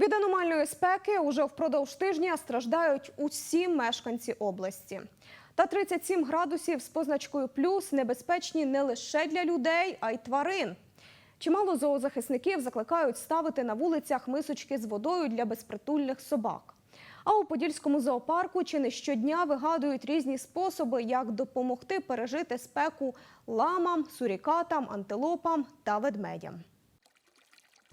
Від аномальної спеки уже впродовж тижня страждають усі мешканці області. Та 37 градусів з позначкою плюс небезпечні не лише для людей, а й тварин. Чимало зоозахисників закликають ставити на вулицях мисочки з водою для безпритульних собак. А у Подільському зоопарку чи не щодня вигадують різні способи, як допомогти пережити спеку ламам, сурікатам, антилопам та ведмедям.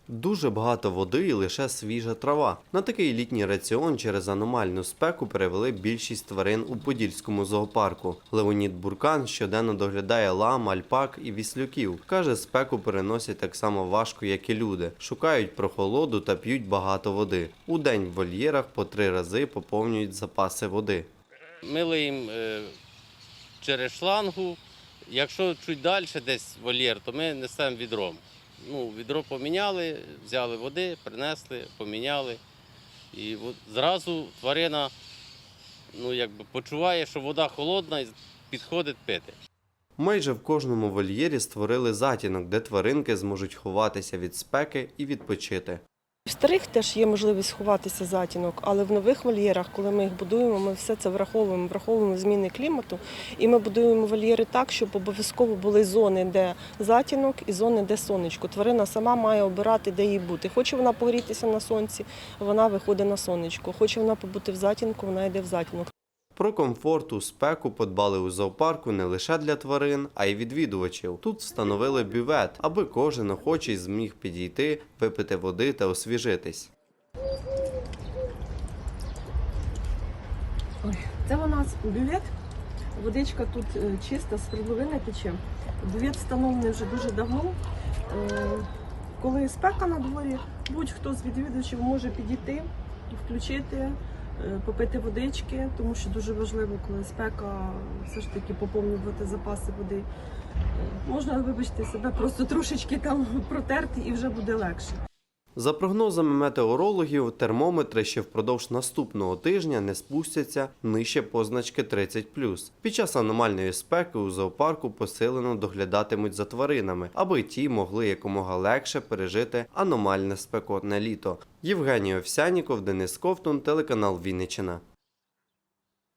Дуже багато води і лише свіжа трава. На такий літній раціон через аномальну спеку перевели більшість тварин у Подільському зоопарку. Леонід Буркан щоденно доглядає лам, альпак і віслюків. Каже, спеку переносять так само важко, як і люди. Шукають прохолоду та п'ють багато води. У день в вольєрах по три рази поповнюють запаси води. Ми лиємо е, через шлангу. Якщо чуть далі десь вольєр, то ми несемо відром. Ну, відро поміняли, взяли води, принесли, поміняли. І от зразу тварина ну, якби почуває, що вода холодна і підходить пити. Майже в кожному вольєрі створили затінок, де тваринки зможуть ховатися від спеки і відпочити. В старих теж є можливість сховатися затінок, але в нових вольєрах, коли ми їх будуємо, ми все це враховуємо, враховуємо зміни клімату, і ми будуємо вольєри так, щоб обов'язково були зони, де затінок, і зони, де сонечко. Тварина сама має обирати, де їй бути. Хоче вона погрітися на сонці, вона виходить на сонечко. Хоче вона побути в затінку, вона йде в затінок. Про комфорт у спеку подбали у зоопарку не лише для тварин, а й відвідувачів. Тут встановили бювет, аби кожен охочий зміг підійти, випити води та освіжитись. Це у нас бювет. Водичка тут е, чиста, з свердловини тече. Бювет встановлений вже дуже давно. Е, Коли спека на дворі, будь-хто з відвідувачів може підійти, включити, попити водички, тому що дуже важливо, коли спека, все ж таки поповнювати запаси води. Е, Можна, вибачте, себе просто трошечки там протерти і вже буде легше. За прогнозами метеорологів, термометри ще впродовж наступного тижня не спустяться нижче позначки 30+. Під час аномальної спеки у зоопарку посилено доглядатимуть за тваринами, аби ті могли якомога легше пережити аномальне спекотне літо. Євгеній Овсяніков, Денис Ковтун, телеканал Вінниччина.